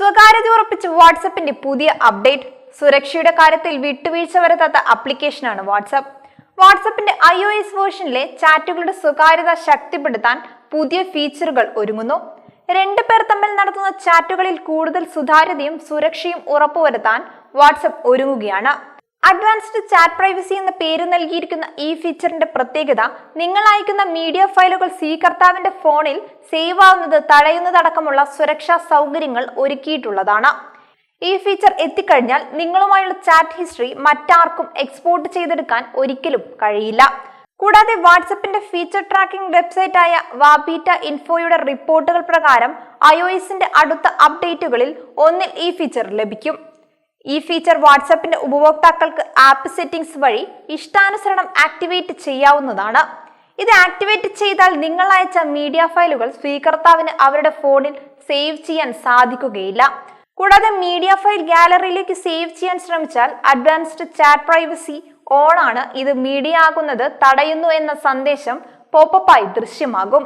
സ്വകാര്യത ഉറപ്പിച്ച് വാട്സപ്പിന്റെ പുതിയ അപ്ഡേറ്റ്. സുരക്ഷയുടെ കാര്യത്തിൽ വിട്ടുവീഴ്ച വരുത്താത്ത ആപ്ലിക്കേഷനാണ് വാട്സപ്പ്. വാട്സപ്പിന്റെ ഐ ഒ എസ് വേർഷനിലെ ചാറ്റുകളുടെ സ്വകാര്യത ശക്തിപ്പെടുത്താൻ പുതിയ ഫീച്ചറുകൾ ഒരുങ്ങുന്നു. രണ്ടു പേർ തമ്മിൽ നടത്തുന്ന ചാറ്റുകളിൽ കൂടുതൽ സുതാര്യതയും സുരക്ഷയും ഉറപ്പുവരുത്താൻ വാട്സപ്പ് ഒരുങ്ങുകയാണ്. അഡ്വാൻസ്ഡ് ചാറ്റ് പ്രൈവസി എന്ന പേര് നൽകിയിരിക്കുന്ന ഈ ഫീച്ചറിന്റെ പ്രത്യേകത നിങ്ങൾ അയക്കുന്ന മീഡിയ ഫയലുകൾ സ്വീകർത്താവിന്റെ ഫോണിൽ സേവ് ആവുന്നത് തടയുന്നതടക്കമുള്ള സുരക്ഷാ സൗകര്യങ്ങൾ ഒരുക്കിയിട്ടുള്ളതാണ്. ഈ ഫീച്ചർ എത്തിക്കഴിഞ്ഞാൽ നിങ്ങളുമായുള്ള ചാറ്റ് ഹിസ്റ്ററി മറ്റാർക്കും എക്സ്പോർട്ട് ചെയ്തെടുക്കാൻ ഒരിക്കലും കഴിയില്ല. കൂടാതെ വാട്സപ്പിന്റെ ഫീച്ചർ ട്രാക്കിംഗ് വെബ്സൈറ്റായ വാബീറ്റ ഇൻഫോയുടെ റിപ്പോർട്ടുകൾ പ്രകാരം ഐഒഎസിന്റെ അടുത്ത അപ്ഡേറ്റുകളിൽ ഒന്നിൽ ഈ ഫീച്ചർ ലഭിക്കും. ഈ ഫീച്ചർ വാട്സാപ്പിന്റെ ഉപഭോക്താക്കൾക്ക് ആപ്പ് സെറ്റിംഗ്സ് വഴി ഇഷ്ടാനുസരണം ആക്ടിവേറ്റ് ചെയ്യാവുന്നതാണ്. ഇത് ആക്ടിവേറ്റ് ചെയ്താൽ നിങ്ങൾ അയച്ച മീഡിയ ഫയലുകൾ സ്വീകർത്താവിന് അവരുടെ ഫോണിൽ സേവ് ചെയ്യാൻ സാധിക്കുകയില്ല. കൂടാതെ മീഡിയ ഫയൽ ഗാലറിയിലേക്ക് സേവ് ചെയ്യാൻ ശ്രമിച്ചാൽ അഡ്വാൻസ്ഡ് ചാറ്റ് പ്രൈവസി ഓൺ ആണ്. ഇത് മീഡിയ ആകുന്നത് തടയുന്നു എന്ന സന്ദേശം പോപ്പപ്പായി ദൃശ്യമാകും.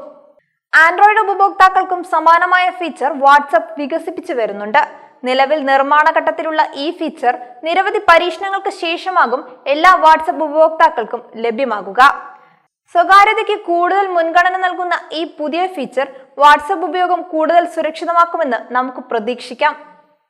ആൻഡ്രോയിഡ് ഉപഭോക്താക്കൾക്കും സമാനമായ ഫീച്ചർ വാട്സപ്പ് വികസിപ്പിച്ചു വരുന്നുണ്ട്. നിലവിൽ നിർമ്മാണ ഘട്ടത്തിലുള്ള ഈ ഫീച്ചർ നിരവധി പരീക്ഷണങ്ങൾക്ക് ശേഷമാകും എല്ലാ വാട്സപ്പ് ഉപഭോക്താക്കൾക്കും ലഭ്യമാകുക. സ്വകാര്യതയ്ക്ക് കൂടുതൽ മുൻഗണന നൽകുന്ന ഈ പുതിയ ഫീച്ചർ വാട്സപ്പ് ഉപയോഗം കൂടുതൽ സുരക്ഷിതമാക്കുമെന്ന് നമുക്ക് പ്രതീക്ഷിക്കാം.